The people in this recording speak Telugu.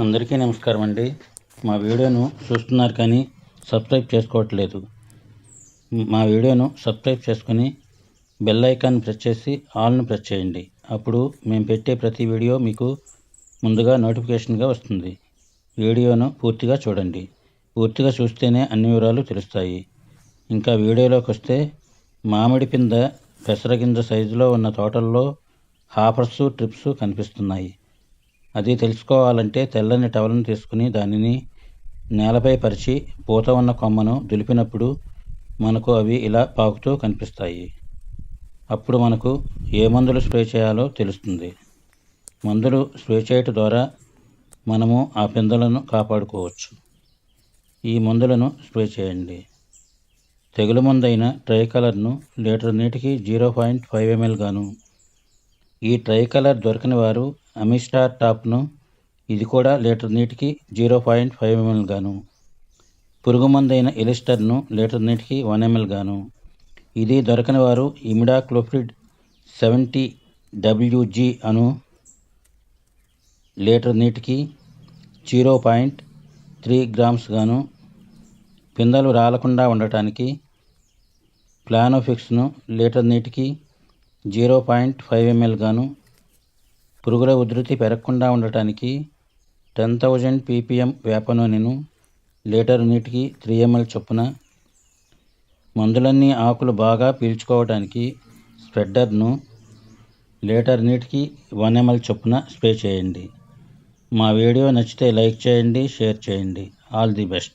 అందరికీ నమస్కారం అండి. మా వీడియోను చూస్తున్నారు కానీ సబ్స్క్రైబ్ చేసుకోవట్లేదు. మా వీడియోను సబ్స్క్రైబ్ చేసుకొని బెల్ ఐకాన్ ప్రెస్ చేసి ఆల్ను ప్రెస్ చేయండి. అప్పుడు మేము పెట్టే ప్రతి వీడియో మీకు ముందుగా నోటిఫికేషన్గా వస్తుంది. వీడియోను పూర్తిగా చూడండి. పూర్తిగా చూస్తేనే అన్ని వివరాలు తెలుస్తాయి. ఇంకా వీడియోలోకి వస్తే మామిడి పింద పెసరగింజ సైజులో ఉన్న తోటల్లో హాఫర్సు ట్రిప్స్ కనిపిస్తున్నాయి. అది తెలుసుకోవాలంటే తెల్లని టవల్ని తీసుకుని దానిని నేలపై పరిచి పూత ఉన్న కొమ్మను దులిపినప్పుడు మనకు అవి ఇలా పాకుతూ కనిపిస్తాయి. అప్పుడు మనకు ఏ మందులు స్ప్రే చేయాలో తెలుస్తుంది. మందులు స్ప్రే చేయటం ద్వారా మనము ఆ పిందెలను కాపాడుకోవచ్చు. ఈ మందులను స్ప్రే చేయండి. తెగులు మందైన ట్రైకలర్ను లీటర్ నీటికి జీరో పాయింట్ ఫైవ్ ఎంఎల్ గాను ఈ ట్రైకలర్ దొరకని వారు అమిస్టార్ టాప్ను ఇది కూడా లీటర్ నీటికి జీరో పాయింట్ ఫైవ్ ఎంఎల్ గాను. పురుగు మందైన ఎలిస్టర్ను లీటర్ నీటికి వన్ ఎంఎల్ గాను. ఇది దొరకని వారు ఇమిడాక్లోఫ్రిడ్ సెవెంటీ డబ్ల్యూజీ అను లీటర్ నీటికి జీరో పాయింట్ త్రీ గ్రామ్స్ గాను. పిందెలు రాలకుండా ఉండటానికి ప్లానోఫిక్స్ను లీటర్ నీటికి జీరో పాయింట్ ఫైవ్ ఎంఎల్ గాను. పురుగుల ఉధృతి పెరగకుండా ఉండటానికి టెన్ థౌజండ్ పీపీఎం వేప నూనెను లీటర్ నీటికి త్రీ ఎంఎల్ చొప్పున మందులన్నీ ఆకులు బాగా పీల్చుకోవడానికి స్ప్రెడ్డర్ను లీటర్ నీటికి వన్ ఎంఎల్ చొప్పున స్ప్రే చేయండి. మా వీడియో నచ్చితే లైక్ చేయండి షేర్ చేయండి. All the best.